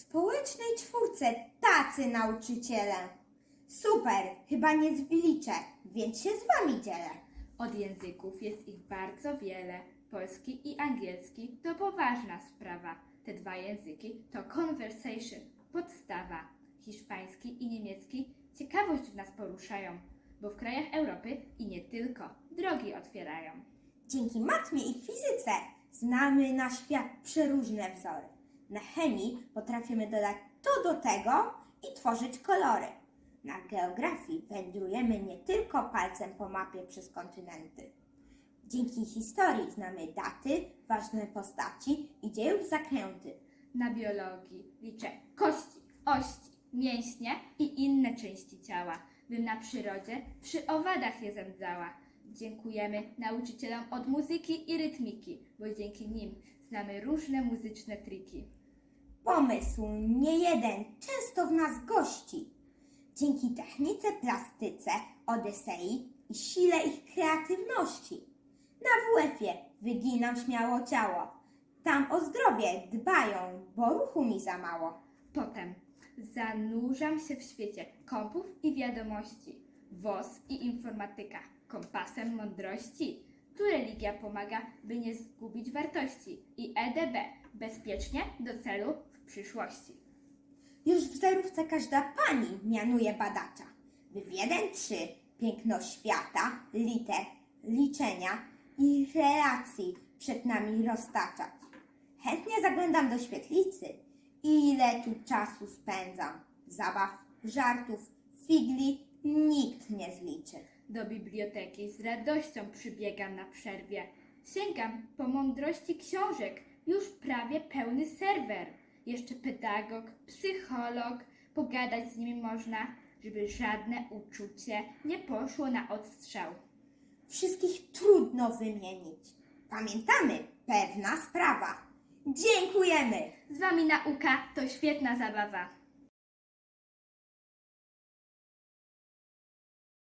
społecznej czwórce tacy nauczyciele. Super, chyba nie zwiliczę, więc się z wami dzielę. Od języków jest ich bardzo wiele. Polski i angielski to poważna sprawa. Te dwa języki to conversation, podstawa. Hiszpański i niemiecki ciekawość w nas poruszają, bo w krajach Europy i nie tylko drogi otwierają. Dzięki matmie i fizyce znamy na świat przeróżne wzory. Na chemii potrafimy dodać to do tego i tworzyć kolory. Na geografii wędrujemy nie tylko palcem po mapie przez kontynenty. Dzięki historii znamy daty, ważne postaci i dziejów zakręty. Na biologii liczę kości, ości, mięśnie i inne części ciała, bym na przyrodzie przy owadach je zemdlała. Dziękujemy nauczycielom od muzyki i rytmiki, bo dzięki nim znamy różne muzyczne triki. Pomysł nie jeden często w nas gości. Dzięki technice, plastyce, Odysei i sile ich kreatywności. Na WF-ie wyginam śmiało ciało. Tam o zdrowie dbają, bo ruchu mi za mało. Potem zanurzam się w świecie kompów i wiadomości, WOS i informatyka, kompasem mądrości. Tu religia pomaga, by nie zgubić wartości i EDB bezpiecznie do celu przyszłości. Już w zerówce każda pani mianuje badacza. W jeden trzy piękno świata, liter, liczenia i relacji przed nami roztaczać. Chętnie zaglądam do świetlicy. Ile tu czasu spędzam. Zabaw, żartów, figli nikt nie zliczy. Do biblioteki z radością przybiegam na przerwie. Sięgam po mądrości książek, już prawie pełny serwer. Jeszcze pedagog, psycholog, pogadać z nimi można, żeby żadne uczucie nie poszło na odstrzał. Wszystkich trudno wymienić. Pamiętamy, pewna sprawa. Dziękujemy! Z wami nauka to świetna zabawa.